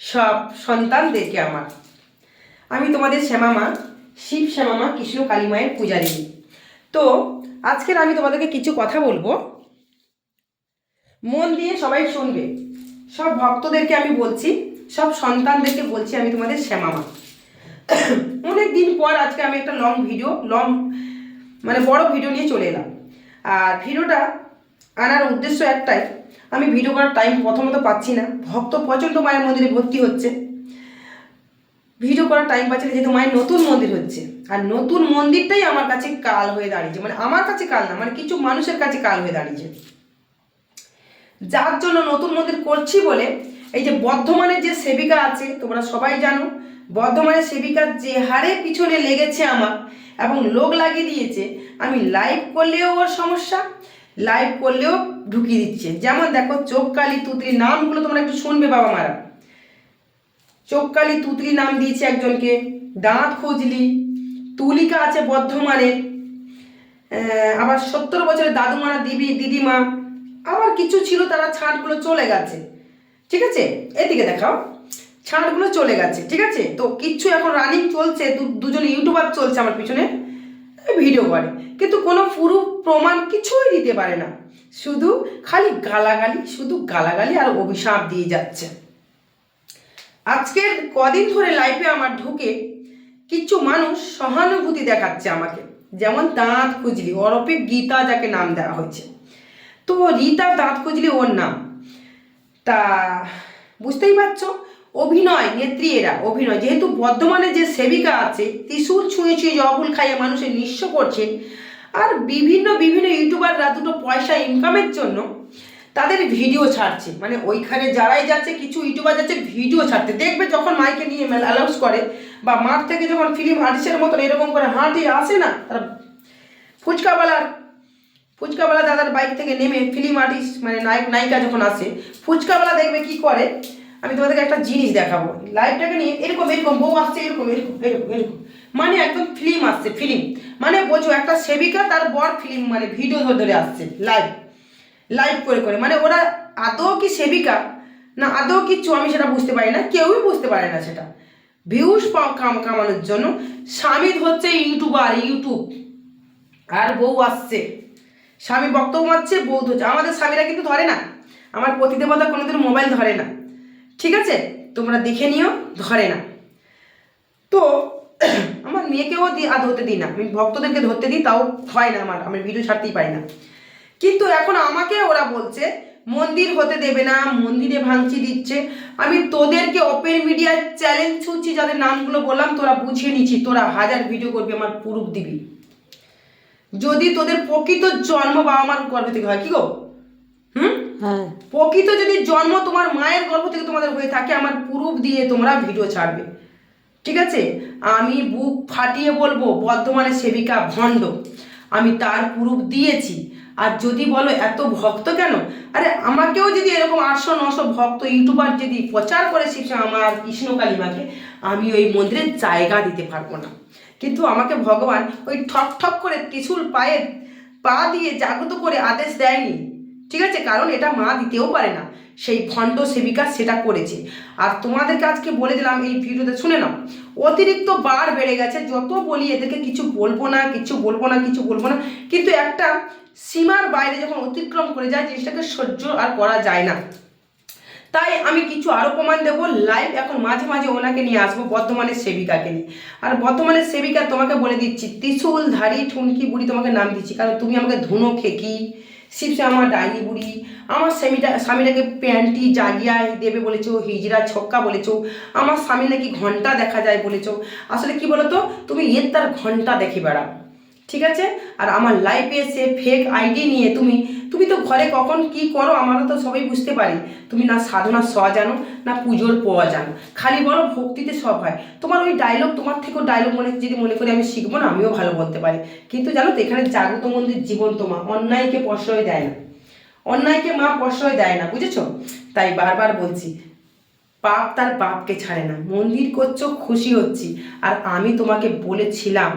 সব সন্তানদেরকে আমার। আমি তোমাদের শ্যামামা, শিব শ্যামামা, কৃষ্ণ কালী মায়ের পূজারী। তো, আজকের আমি তোমাদেরকে কিছু কথা বলব। মন দিয়ে সবাই শুনবে। সব ভক্তদেরকে আমি বলছি, সব সন্তানদেরকে বলছি আমি তোমাদের শ্যামামা। অনেক দিন পর আজকে আমি একটা লং ভিডিও লং মানে বড় ভিডিও নিয়ে চলে এলাম। আর ভিডিওটা আনার উদ্দেশ্য একটাই আমি ভিডিও করার টাইম প্রথমত পাচ্ছি না। ভক্ত প্রচণ্ড মায়ের মন্দিরে ভর্তি হচ্ছে। ভিডিও করার টাইম পাচ্ছি না, যেহেতু মায়ের নতুন মন্দির হচ্ছে। আর নতুন মন্দিরটাই আমার কাছে কাল হয়ে দাঁড়িয়েছে। মানে আমার কাছে কাল না মানে কিছু মানুষের কাছে কাল হয়ে দাঁড়িয়েছে। যার জন্য নতুন মন্দির করছি বলে এই যে বর্ধমানের যে সেবিকা আছে, তোমরা সবাই জানো, বর্ধমানের সেবিকার যে হারে পিছনে লেগেছে আমার এবং লোক লাগিয়ে দিয়েছে, আমি লাইভ করলেও ওর সমস্যা লাইভ করলেও ঢুকিয়ে দিচ্ছে। যেমন দেখো চোখ কালি তুতলি নামগুলো তোমরা একটু শুনবে বাবা মারা। চোখকালি তুতলি নাম দিয়েছে একজনকে দাঁত খুঁজলি তুলিকা আছে বর্ধমানের আহ, আবার সত্তর বছরের দাদুমারা দিবি দিদিমা আবার কিছু ছিল তারা ছাঁটগুলো চলে গেছে। ঠিক আছে? এদিকে দেখাও। ছাঁটগুলো চলে গেছে ঠিক আছে? তো কিচ্ছু এখন রানিং চলছে দুজন ইউটিউবার চলছে আমার পিছনে। ভিডিও করে। কিন্তু কোনো পুরো প্রমাণ কিছুই দিতে পারে না। শুধু খালি গালাগালি, শুধু গালাগালি আর অভিশাপ দিয়ে যাচ্ছে। আজকের কদিন ধরে লাইফে আমার ঢুকে কিছু মানুষ সহানুভূতি দেখাচ্ছে আমাকে। যেমন দাঁত খুজলি, ওরফে গীতা যাকে নাম দেওয়া হয়েছে। তো রীতা দাঁত খুজলি ওর নাম। তা, বুঝতেই পারছ? অভিনয় নেত্রী এরা অভিনয়। যেহেতু বর্ধমানে যে সেবিকা আছে, ত্রিশুল ছুঁয়ে ছুঁয়ে জবুল খাইয়ে মানুষের নিঃস্ব করছে আর বিভিন্ন বিভিন্ন ইউটিউবাররা দুটো পয়সা ইনকামের জন্য তাদের ভিডিও ছাড়ছে। মানে ওইখানে যারাই যাচ্ছে, কিছু ইউটিউবার যাচ্ছে ভিডিও ছাড়তে। দেখবে যখন মাইকে নিয়ে অ্যালাউন্স করে, বা মাঠ থেকে যখন ফিল্ম আর্টিস্টের মতন এরকম করে হাঁটি আসে না, তারা ফুচকাওয়ালার, ফুচকাওয়ালা দাদার বাইক থেকে নেমে ফিল্ম আর্টিস্ট মানে নায়ক, নায়িকা যখন আসে, ফুচকাওয়ালা দেখবে কি করে? আমি তোমাদেরকে একটা জিনিস দেখাবো। লাইভটাকে নিয়ে এরকম এরকম, বউ আসছে, এরকম এরকম এরকম এরকম। মানে একদম ফিল্ম আসছে ফিল্ম মানে বোঝো, একটা সেবিকা তার বর ফিল্ম মানে ভিডিও ধরে ধরে আসছে লাইভ লাইভ করে করে। মানে ওরা আদৌ কি সেবিকা, না আদৌ কিচ্ছু, আমি সেটা বুঝতে পারি না, কেউই বুঝতে পারে না সেটা। ভিউজ কাম, কামানোর জন্য। স্বামী হচ্ছে ইউটিউবার, ইউটিউব। আর বউ আসছে। স্বামী বক্তব্য মারছে, বউ ধরছে। আমাদের স্বামীরা কিন্তু ধরে না। আমার পতিদেবতা কোনোদিন মোবাইল ধরে না। ঠিক আছে? তোমরা দেখে নিও, ধরে না তো, আমার মেয়েকেও আর ধরতে দিই না। আমি ভক্তদেরকে ধরতে দিই, তাও হয় না আমার। আমি ভিডিও ছাড়তেই পারি না। কিন্তু এখন আমাকে ওরা বলছে, মন্দির হতে দেবে না, মন্দিরে ভাঙচি দিচ্ছে। আমি তোদেরকে ওপেন মিডিয়ার চ্যালেঞ্জ ছুঁচ্ছি যাদের নামগুলো বললাম, তোরা বুঝিয়ে নিচ্ছি তোরা হাজার ভিডিও করবি আমার প্রুফ দিবি। যদি তোদের প্রকৃত জন্ম বাবা মার গর্ভ থেকে হয়, কি গো? হ্যাঁ। প্রকৃত যদি জন্ম তোমার মায়ের গর্ভ থেকে তোমাদের হয়ে থাকে, আমার প্রুফ দিয়ে তোমরা ভিডিও ছাড়বে। ঠিক আছে? আমি বুক ফাটিয়ে বলব, বর্ধমানে সেবিকা ভণ্ড, আমি তার প্রুফ দিয়েছি। আর যদি বলো এত ভক্ত কেন? আরে আমাকেও যদি এরকম আটশো, নশো ভক্ত, ইউটিউবার যদি প্রচার করে শিবসা আমার কৃষ্ণ কালিমাকে, আমি ওই মন্দিরের জায়গা দিতে পারব না। কিন্তু আমাকে ভগবান ওই ঠক ঠক করে ত্রিশুল পায়ে পা দিয়ে জাগ্রত করে আদেশ দেয়নি। ঠিক আছে? কারণ এটা মা দিতেও পারে না। সেই ভণ্ড সেবিকা সেটা করেছে। আর তোমাদেরকে আজকে বলে দিলাম, এই ভিডিওতে শুনে নাও। অতিরিক্ত বার বেড়ে গেছে। যত বলি এদেরকে কিছু বলব না, কিছু বলব না, কিছু বলব না। কিন্তু একটা সীমার বাইরে যখন অতিক্রম করে যায়, জিনিসটাকে সহ্য আর করা যায় না। তাই আমি কিছু আরও প্রমাণ দেবো। লাইভ এখন মাঝে মাঝে ওনাকে নিয়ে আসব, বর্ধমানের সেবিকাকে নিয়ে। আর বর্ধমানের সেবিকা তোমাকে বলে দিচ্ছি ত্রিশুল ধারি ঠুনকি বুড়ি তোমাকে নাম দিচ্ছি। কারণ তুমি আমাকে ধুনো খেকি। শিবসে আমার ডাইনি বুড়ি। আমার স্বামীটা, স্বামীটাকে প্যান্টি জাগিয়া দেবে বলেছ হিজরা ছক্কা বলেছ। আমার স্বামী নাকি ঘণ্টা দেখা যায় বলেছ। আসলে কি বলতো, তুমি এর তার ঘণ্টা দেখে বেড়া ঠিক আছে? আর আমার লাইফে এসে ফেক আইডি নিয়ে তুমি তুমি তো ঘরে কখন কি করো আমরা তো সবাই বুঝতে পারি। তুমি না সাধনা স জানো, না পুজোর পোয়া জানো। খালি বলো ভক্তিতে সব হয়। তোমার ওই ডায়লগ তোমার থেকেও ডায়লগ মনে যদি মনে করি আমি শিখব না, আমিও ভালো বলতে পারি। কিন্তু জানো তো, এখানে জাগ্রত মন্দির জীবন তোমা অন্যায়কে প্রশ্রয় দেয় না। অন্যায়কে মা প্রশ্রয় দেয় না, বুঝেছ? তাই বারবার বলছি, পাপ তার বাপকে ছাড়ে না। মন্দির করছ, খুশি হচ্ছি। আর আমি তোমাকে বলেছিলাম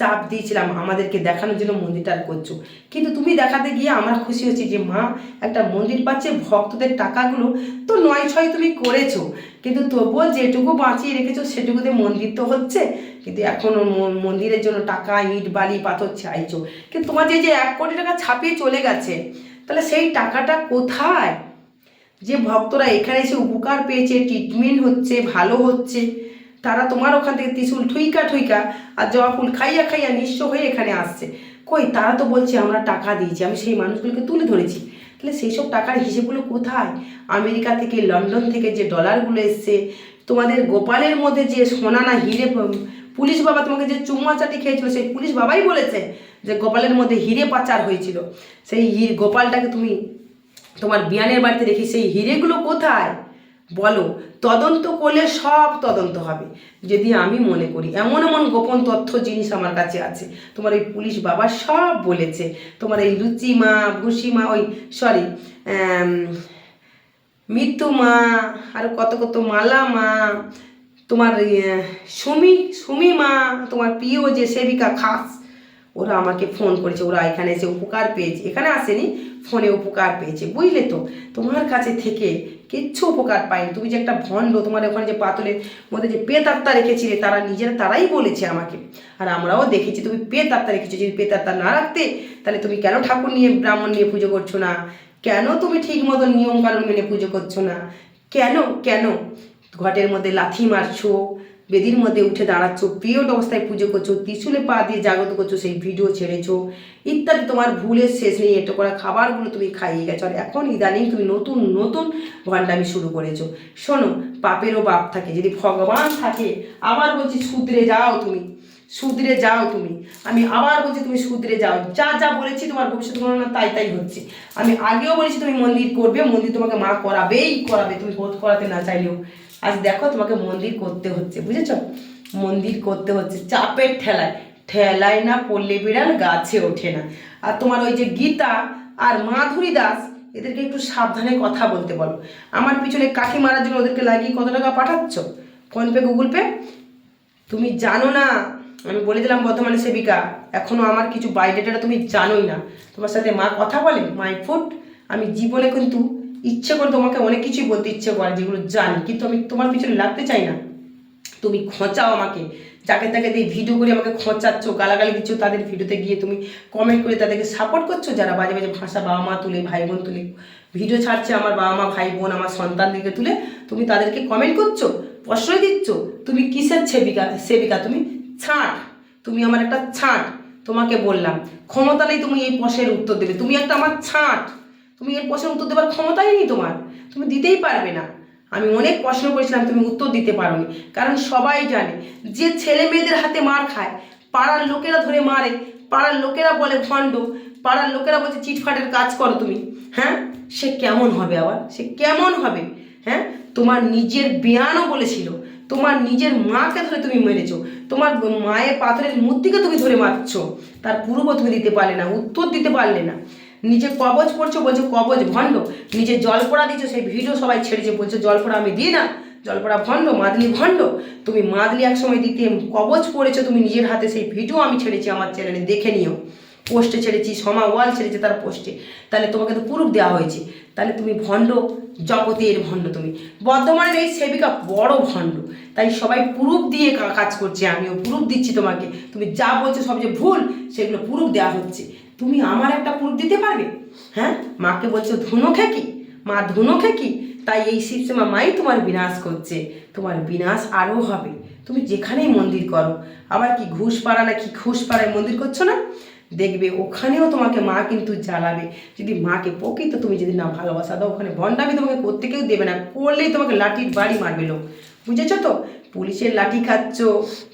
চাপ দিয়েছিলাম আমাদেরকে দেখানোর জন্য মন্দিরটা করছ। কিন্তু তুমি দেখাতে গিয়ে আমরা খুশি হচ্ছি যে, মা, একটা মন্দির পাচ্ছে, ভক্তদের টাকাগুলো তো নয় ছয় তুমি করেছ। কিন্তু তবুও যেটুকু বাঁচিয়ে রেখেছো, সেটুকুতে মন্দির তো হচ্ছে। কিন্তু এখনও মন্দিরের জন্য টাকা, ইট, বালি, পাথর চাইছো। কিন্তু তোমার যে যে এক কোটি টাকা ছাপিয়ে চলে গেছে, তাহলে সেই টাকাটা কোথায়? যে ভক্তরা এখানে এসে উপকার পেয়েছে ট্রিটমেন্ট হচ্ছে, ভালো হচ্ছে তারা তোমার ওখান থেকে ত্রিশুল ঠুইকা ঠুইকা আর জবা ফুল খাইয়া খাইয়া নিঃস্ব হয়ে এখানে আসছে। কই, তারা তো বলছে আমরা টাকা দিয়েছি, আমি সেই মানুষগুলোকে তুলে ধরেছি। তাহলে সেই সব টাকার হিসেবগুলো কোথায়? আমেরিকা থেকে লন্ডন থেকে যে ডলারগুলো এসছে, তোমাদের গোপালের মধ্যে যে সোনা না হিরে পুলিশ বাবা তোমাকে যে চুম্মা চাটি খেয়েছিল, সেই পুলিশ বাবাই বলেছে যে গোপালের মধ্যে হিরে পাচার হয়েছিল। সেই গোপালটাকে তুমি তোমার বিয়ানের বাড়িতে রেখে সেই হিরেগুলো কোথায়? বলো তদন্ত করলে সব তদন্ত হবে। যদি আমি মনে করি এমন এমন গোপন তথ্য জিনিস আমার কাছে আছে তোমার ওই পুলিশ বাবা সব বলেছে তোমার এই লুচি মা ভুসি মা ওই সরি মৃত্যু মা আর কত কত মালা মা তোমার ইয়ে, সুমি সুমি মা তোমার প্রিয় যে সেবিকা খাস ওরা আমাকে ফোন করেছে ওরা এখানে এসে উপকার পেয়েছে। এখানে আসেনি ফোনে উপকার পেয়েছে বুঝলে তো? তোমার কাছে থেকে কিচ্ছু উপকার পায়নি। তুমি যে একটা ভণ্ড, তোমার ওখানে যে পাতলের মধ্যে যে পেত আত্মা রেখেছিলে, তারা নিজেরা তারাই বলেছে আমাকে। আর আমরাও দেখেছি, তুমি পেত আত্মা রেখেছো, যদি পেতাত্তা না রাখতে, তাহলে তুমি কেন ঠাকুর নিয়ে, ব্রাহ্মণ নিয়ে পুজো করছ না? কেন তুমি ঠিক মতো নিয়ম কানুন মেনে পুজো করছ না? কেন কেন? ঘটের মধ্যে লাথি মারছো বেদির মধ্যে উঠে দাঁড়াচ্ছ পিরিয়ড অবস্থায় পুজো করছ, ত্রিশুলে পা দিয়ে জাগ্রত করছ, সেই ভিডিও ছেড়েছো, ইত্যাদি। তোমার ভুলের শেষ নেই, এটা করা খাবারগুলো তুমি খাইয়ে গেছো। আর এখন ইদানিং তুমি নতুন নতুন ভণ্ডামি শুরু করেছ। শোনো, পাপেরও বাপ থাকে, যদি ভগবান থাকে, আবার বলছি শুধরে যাও তুমি শুধরে যাও তুমি। আমি আবার বলছি তুমি শুধরে যাও। যা যা বলেছি তোমার ভবিষ্যৎ গণনা তাই তাই হচ্ছে। আমি আগেও বলেছি তুমি মন্দির করবে, মন্দির তোমাকে মা করাবেই করাবে, তুমি বোধ করাতে না চাইলেও। আজ দেখো তোমাকে মন্দির করতে হচ্ছে, বুঝেছ? মন্দির করতে হচ্ছে চাপের ঠেলায়। ঠেলায় না পড়লে বিড়াল গাছে ওঠে না। আর তোমার ওই যে গীতা আর মাধুরী দাস, এদেরকে একটু সাবধানে কথা বলতে বলো। আমার পিছনে কাকি মারার জন্য ওদেরকে লাগিয়ে কত টাকা পাঠাচ্ছ? ফোনপে গুগল পে তুমি জানো না, আমি বলে দিলাম বর্ধমানে সেবিকা, এখনও আমার কিছু বায়োডেটাটা তুমি জানোই না। তোমার সাথে মা কথা বলে, মাই ফুড আমি জীবনে কিন্তু ইচ্ছে করে তোমাকে অনেক কিছুই বলতে ইচ্ছে করে, যেগুলো জানি, কিন্তু আমি তোমার পিছনে লাগতে চাই না। তুমি খোঁচাও আমাকে। যাকে তাকে দিয়ে ভিডিও করে আমাকে খোঁচাচ্ছ, গালাগালি দিচ্ছ, তাদের ভিডিওতে গিয়ে তুমি কমেন্ট করে তাদেরকে সাপোর্ট করছ? যারা বাজে বাজে ভাষা বাবা মা তুলে, ভাই বোন তুলে ভিডিও ছাড়ছে আমার বাবা মা, ভাই বোন, আমার সন্তানদেরকে তুলে, তুমি তাদেরকে কমেন্ট করছ? প্রশ্রয় দিচ্ছ? তুমি কিসের সেবিকা সেবিকা? তুমি ছাঁট। তুমি আমার একটা ছাঁট। তোমাকে বললাম, ক্ষমতা নেই তুমি এই প্রশ্নের উত্তর দেবে তুমি একটা আমার ছাঁট। তুমি এর প্রশ্নের উত্তর দেওয়ার ক্ষমতাই নেই তোমার। তুমি দিতেই পারবে না। আমি অনেক প্রশ্ন করেছিলাম, তুমি উত্তর দিতে পারোনি। কারণ সবাই জানে, যে ছেলে মেয়েদের হাতে মার খায়, পাড়ার লোকেরা ধরে মারে, পাড়ার লোকেরা বলে ভণ্ড, পাড়ার লোকেরা বলছে চিটফাটের কাজ করো তুমি। হ্যাঁ? সে কেমন হবে আবার? সে কেমন হবে? হ্যাঁ? তোমার নিজের বিয়ানও বলেছিল, তোমার নিজের মাকে ধরে তুমি মেরেছো, তোমার মায়ের পাথরের মূর্তিকে তুমি ধরে মারছো। তার পূর্ব তুমি দিতে পারলে না, উত্তর দিতে পারলে না। নিজে কবজ পড়ছো বলছো কবজ ভণ্ড, নিজে জল পড়া দিচ্ছ সেই ভিডিও সবাই ছেড়েছে, বলছো জল পড়া আমি দিই না, জল পড়া ভণ্ড, মাদলি ভণ্ড, তুমি মাদলি এক সময় দিতে, কবজ পড়েছো তুমি নিজের হাতে, সেই ভিডিও আমি ছেড়েছি আমার চ্যানেলে দেখে নিও। পোস্টে ছেড়েছি, সমা ওয়াল ছেড়েছে তার পোস্টে তাহলে তোমাকে তো প্রুফ দেওয়া হয়েছে। তাহলে তুমি ভণ্ড, জগতের ভণ্ড তুমি। বর্ধমানের এই সেবিকা বড় ভণ্ড। তাই সবাই প্রুফ দিয়ে কাজ করছে, আমিও প্রুফ দিচ্ছি তোমাকে। তুমি যা বলছো সব যে ভুল, সেগুলো প্রুফ দেওয়া হচ্ছে। তুমি আমার একটা প্রুফ দিতে পারবে? হ্যাঁ? মাকে বলছো, ধুনো খেকি। মা ধুনো খেকি। তাই এই শিবসেমা মাই তোমার বিনাশ করছে। তোমার বিনাশ আরও হবে। তুমি যেখানেই মন্দির করো। আবার কি ঘুষ পাড়া না কি ঘুষ পাড়ায় মন্দির করছ না? দেখবে ওখানেও তোমাকে মা কিন্তু জ্বালাবে। যদি মাকে প্রকৃত তুমি যদি না ভালোবাসা দাও, ওখানে ভণ্ডামি তোমাকে করতে কেউ দেবে না। করলেই তোমাকে লাঠির বাড়ি মারবে লোক। বুঝেছ তো? পুলিশের লাঠি খাচ্ছ,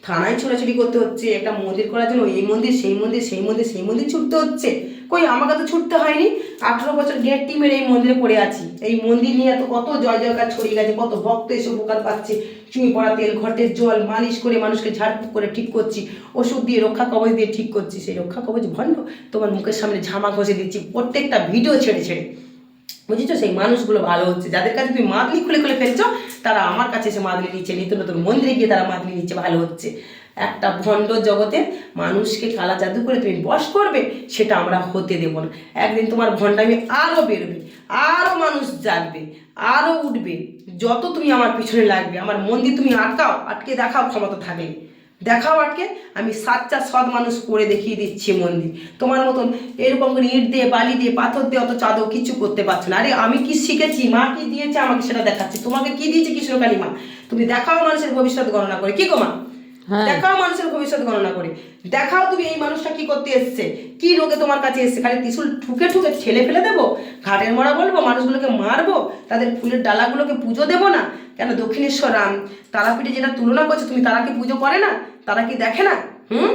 থানায় ছোড়াছুড়ি করতে হচ্ছে, একটা মন্দির করার জন্য এই মন্দির, সেই মন্দির সেই মন্দির সেই মন্দির ছুটতে হচ্ছে। কই, আমাকে তো ছুটতে হয়নি। আঠেরো বছর গেট টিমের এই মন্দিরে পড়ে আছি। এই মন্দির নিয়ে তো কত জয় জয়কার ছড়িয়ে গেছে, কত ভক্ত এসে উপকার পাচ্ছে। চুঁই পড়া তেল ঘটের জল, মালিশ করে মানুষকে ঝাড়ফুঁক করে ঠিক করছি। ওষুধ দিয়ে, রক্ষা কবচ দিয়ে ঠিক করছি। সেই রক্ষা কবচ ভণ্ড, তোমার মুখের সামনে ঝামা ঘষে দিচ্ছি। প্রত্যেকটা ভিডিও ছেড়ে ছেড়ে। বুঝেছ? সেই মানুষগুলো ভালো হচ্ছে। যাদের কাছে তুমি মাদলি খুলে খুলে ফেলছো, তারা আমার কাছে এসে মাদলি নিচ্ছে। নিত্য নতুন মন্দিরে গিয়ে তারা মাদলি নিচ্ছে, ভালো হচ্ছে। একটা ভণ্ড জগতে মানুষকে কালা জাদু করে তুমি বশ করবে, সেটা আমরা হতে দেব না। একদিন তোমার ভণ্ডামি আরও বেরোবে আরও মানুষ জাগবে আরও উঠবে। যত তুমি আমার পিছনে লাগবে, আমার মন্দির তুমি আটকাও, আটকে দেখাও ক্ষমতা থাকলে। দেখাও আটকে আমি সাচ্চা সৎ মানুষ করে দেখিয়ে দিচ্ছি মন্দির। তোমার মতন এরকম ইট দিয়ে বালি দিয়ে পাথর দিয়ে অত চাঁদও কিছু করতে পারছ না। আরে আমি কি শিখেছি? মা কি দিয়েছে আমাকে সেটা দেখাচ্ছি। তোমাকে কি দিয়েছে কৃষ্ণকালী মা? তুমি দেখাও মানুষের ভবিষ্যৎ গণনা করে। কি গো মা? হ্যাঁ। দেখাও মানুষের ভবিষ্যৎ গণনা করে। দেখাও তুমি এই মানুষটা কি করতে এসছে? কি রোগে তোমার কাছে এসছে? খালি ত্রিশুল ঠুকে ঠুকে ছেলে ফেলে দেবো? ঘাটের মরা বলব? মানুষগুলোকে মারবো? তাদের ফুলের ডালাগুলোকে পুজো দেবো না? কেন দক্ষিণেশ্বর রাম? তারাপীঠে যেটা তুলনা করছ, তুমি তারা কি পুজো করে না? তারা কি দেখে না? হুম?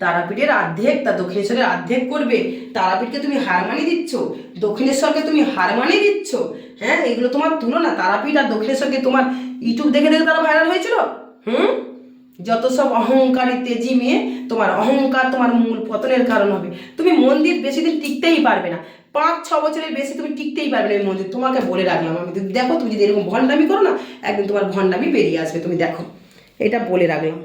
তারাপীঠের অর্ধেক তা দক্ষিণেশ্বরের অর্ধেক করবে। তারাপীঠকে তুমি হার মানিয়ে দিচ্ছ? দক্ষিণেশ্বরকে তুমি হার মানিয়ে দিচ্ছ? হ্যাঁ এগুলো তোমার তুলনা। তারাপীঠ আর দক্ষিণেশ্বরকে তোমার ইউটিউব দেখে দেখে তারা ভাইরাল হয়েছিল? হুম? যত সব অহংকারী তেজি মেয়ে, তোমার অহংকার তোমার মূল পতনের কারণ হবে। তুমি মন্দির বেশি দিন টিকতেই পারবে না। পাঁচ, ছ বছরের বেশি তুমি টিকতেই পারবে না মন্দির। তোমাকে বলে রাখলাম আমি। দেখো, তুমি যদি এরকম ভণ্ডামি করো না, একদিন তোমার ভণ্ডামি বেরিয়ে আসবে, তুমি দেখো। এটা বলে রাখলাম।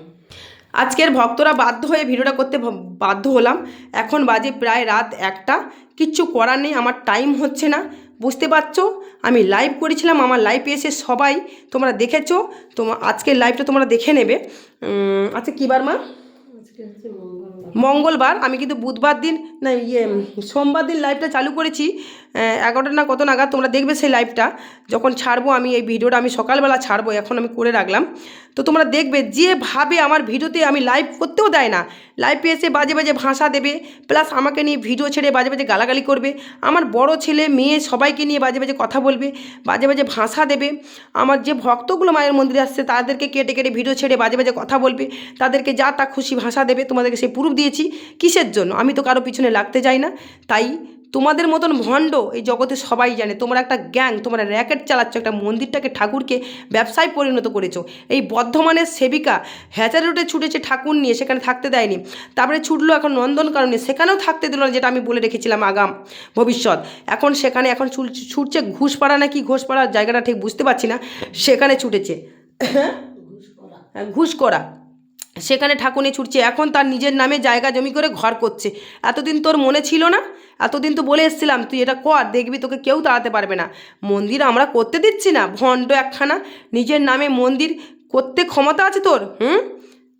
আজকের ভক্তরা বাধ্য হয়ে ভিডিওটা করতে বাধ্য হলাম। এখন বাজে প্রায় রাত একটা। কিচ্ছু করার নেই, আমার টাইম হচ্ছে না। বুঝতে পারছ? আমি লাইভ করেছিলাম, আমার লাইভে এসে সবাই, তোমরা দেখেছ? তোমার আজকের লাইভটা তোমরা দেখে নেবে। আচ্ছা কী বার মা? মঙ্গলবার, আমি কিন্তু বুধবার দিন, না ইয়ে সোমবার দিন লাইভটা চালু করেছি এগারোটা না কত নাগাদ তোমরা দেখবে সেই লাইভটা যখন ছাড়বো আমি এই ভিডিওটা আমি সকালবেলা ছাড়বো, এখন আমি করে রাখলাম। তো তোমরা দেখবে, যেভাবে আমার ভিডিওতে আমি লাইভ করতেও দেয় না। লাইভে এসে বাজে বাজে ভাষা দেবে প্লাস আমাকে নিয়ে ভিডিও ছেড়ে বাজে বাজে গালাগালি করবে। আমার বড় ছেলে, মেয়ে সবাইকে নিয়ে বাজে বাজে কথা বলবে, বাজে বাজে ভাষা দেবে। আমার যে ভক্তগুলো মায়ের মন্দিরে আসছে, তাদেরকে কেটে কেটে ভিডিও ছেড়ে বাজে বাজে কথা বলবে। তাদেরকে যা তা খুশি ভাষা দেবে, তোমাদেরকে সে প্রুফ দিয়েছি। কিসের জন্য? আমি তো কারও পিছনে লাগতে যাই না। তাই তোমাদের মতন ভণ্ড, এই জগতে সবাই জানে, তোমরা একটা গ্যাং তোমরা র্যাকেট চালাচ্ছ, একটা মন্দিরটাকে ঠাকুরকে ব্যবসায় পরিণত করেছ। এই বর্ধমানের সেবিকা হ্যাচারি রোডে ছুটেছে ঠাকুর নিয়ে, সেখানে থাকতে দেয়নি। তারপরে ছুটলো এখন নন্দন কারণে সেখানেও থাকতে দিল না, যেটা আমি বলে রেখেছিলাম আগাম, ভবিষ্যৎ। এখন সেখানে এখন ছুট- ছুটছে ঘুষপাড়া নাকি ঘোষপাড়ার জায়গাটা ঠিক বুঝতে পারছি না, সেখানে ছুটেছে। ঘুষ করা সেখানে ঠাকুনি ছুটছে। এখন তার নিজের নামে জায়গা জমি করে ঘর করছে। এতদিন তোর মনে ছিল না? এতদিন তো বলে এসেছিলাম, তুই এটা কর, দেখবি তোকে কেউ তাড়াতে পারবে না। মন্দির আমরা করতে দিচ্ছি না, ভণ্ড একখানা। নিজের নামে মন্দির করতে ক্ষমতা আছে তোর? হুম?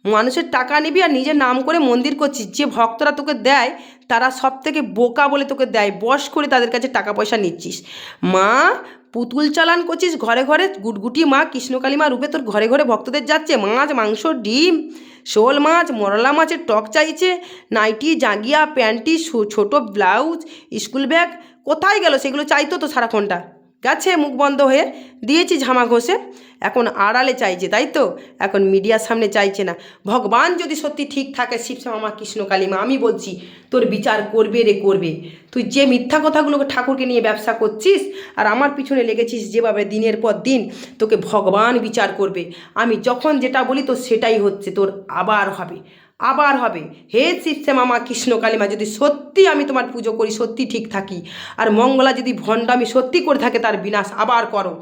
মানুষের টাকা নিবি আর নিজের নাম করে মন্দির করছিস। যে ভক্তরা তোকে দেয়, তারা সব থেকে বোকা বলে তোকে দেয়। বশ করে তাদের কাছে টাকা পয়সা নিচ্ছিস। মা, পুতুল চালান করছিস ঘরে ঘরে। গুটগুটি মা, কৃষ্ণকালী মা রূপে তোর ঘরে ঘরে ভক্তদের যাচ্ছে। মাছ, মাংস, ডিম। শোল মাছ, মরলা মাছের টক চাইছে, নাইটি, জাঙ্গিয়া, প্যান্টি ছোট ব্লাউজ, স্কুল ব্যাগ, কোথায় গেল? সেগুলো চাইতো তো সারাক্ষণটা। গেছে মুখ বন্ধ হয়ে দিয়েছি ঝামা ঘষে। এখন আড়ালে চাইছে, তাই তো? এখন মিডিয়ার সামনে চাইছে না। ভগবান যদি সত্যি ঠিক থাকে শিবশ্যামা মা কৃষ্ণ কালিমা আমি বলছি, তোর বিচার করবে রে করবে। তুই যে মিথ্যা কথাগুলোকে ঠাকুরকে নিয়ে ব্যবসা করছিস আর আমার পিছনে লেগেছিস যেভাবে দিনের পর দিন, তোকে ভগবান বিচার করবে। আমি যখন যেটা বলি, তো সেটাই হচ্ছে, তোর আবার হবে। আবার হবে। হে শিবশ্যামা মা কৃষ্ণ কালিমা, যদি সত্যি আমি তোমার পুজো করি, সত্যি ঠিক থাকি। আর মঙ্গলা যদি ভণ্ডামি সত্যি করে থাকে, তার বিনাশ আবার করো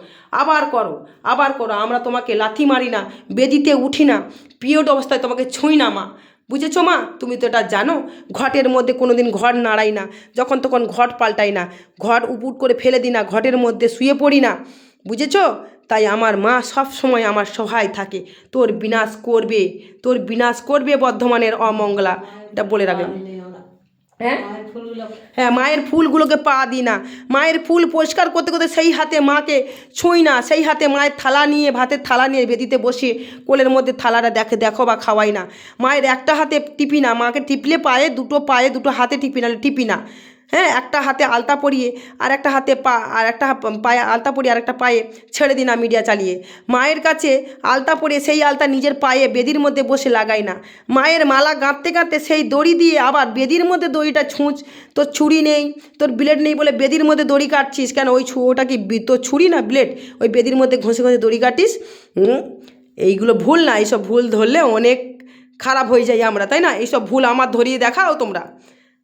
আবার করো আবার করো। আমরা তোমাকে লাথি মারি না, বেদিতে উঠি না, পিরিয়ড অবস্থায় তোমাকে ছুঁই না মা। বুঝেছ মা? তুমি তো এটা জানো, ঘটের মধ্যে কোনো দিন ঘর নাড়াই না, যখন তখন ঘট পাল্টাই না ঘট উপুট করে ফেলে দিই না, ঘটের মধ্যে শুয়ে পড়ি না। বুঝেছ? তাই আমার মা সব সময় আমার সহায় থাকে। তোর বিনাশ করবে তোর বিনাশ করবে বর্ধমানের অমঙ্গলা। এটা বলে রাখলাম। হ্যাঁ? হ্যাঁ মায়ের ফুলগুলোকে পা দিই না। মায়ের ফুল পরিষ্কার করতে করতে সেই হাতে মাকে ছুঁই না। সেই হাতে মায়ের থালা নিয়ে ভাতের থালা নিয়ে বেদিতে বসে কোলের মধ্যে থালাটা দেখে দেখো বা খাওয়াই না। মায়ের একটা হাতে টিপি না মাকে টিপলে পায়ে দুটো পায়ে দুটো হাতে টিপি না টিপি না। হ্যাঁ একটা হাতে আলতা পরিয়ে আর একটা হাতে পা, আর একটা পায়ে আলতা পরিয়ে আর একটা পায়ে ছেড়ে দিই না মিডিয়া চালিয়ে। মায়ের কাছে আলতা পরিয়ে সেই আলতা নিজের পায়ে বেদির মধ্যে বসে লাগাই না। মায়ের মালা গাঁথতে গাঁথতে সেই দড়ি দিয়ে আবার বেদির মধ্যে দড়িটা ছুঁচ, তোর ছুরি নেই, তোর ব্লেড নেই বলে বেদির মধ্যে দড়ি কাটছিস কেন? ওই ছু, ওটা কি তোর ছুরি না ব্লেড? ওই বেদির মধ্যে ঘষে ঘষে দড়ি কাটিস? এইগুলো ভুল না, এইসব ভুল ধরলে অনেক খারাপ হয়ে যাই আমরা, তাই না? এইসব ভুল আমার ধরিয়ে দেখাও তোমরা।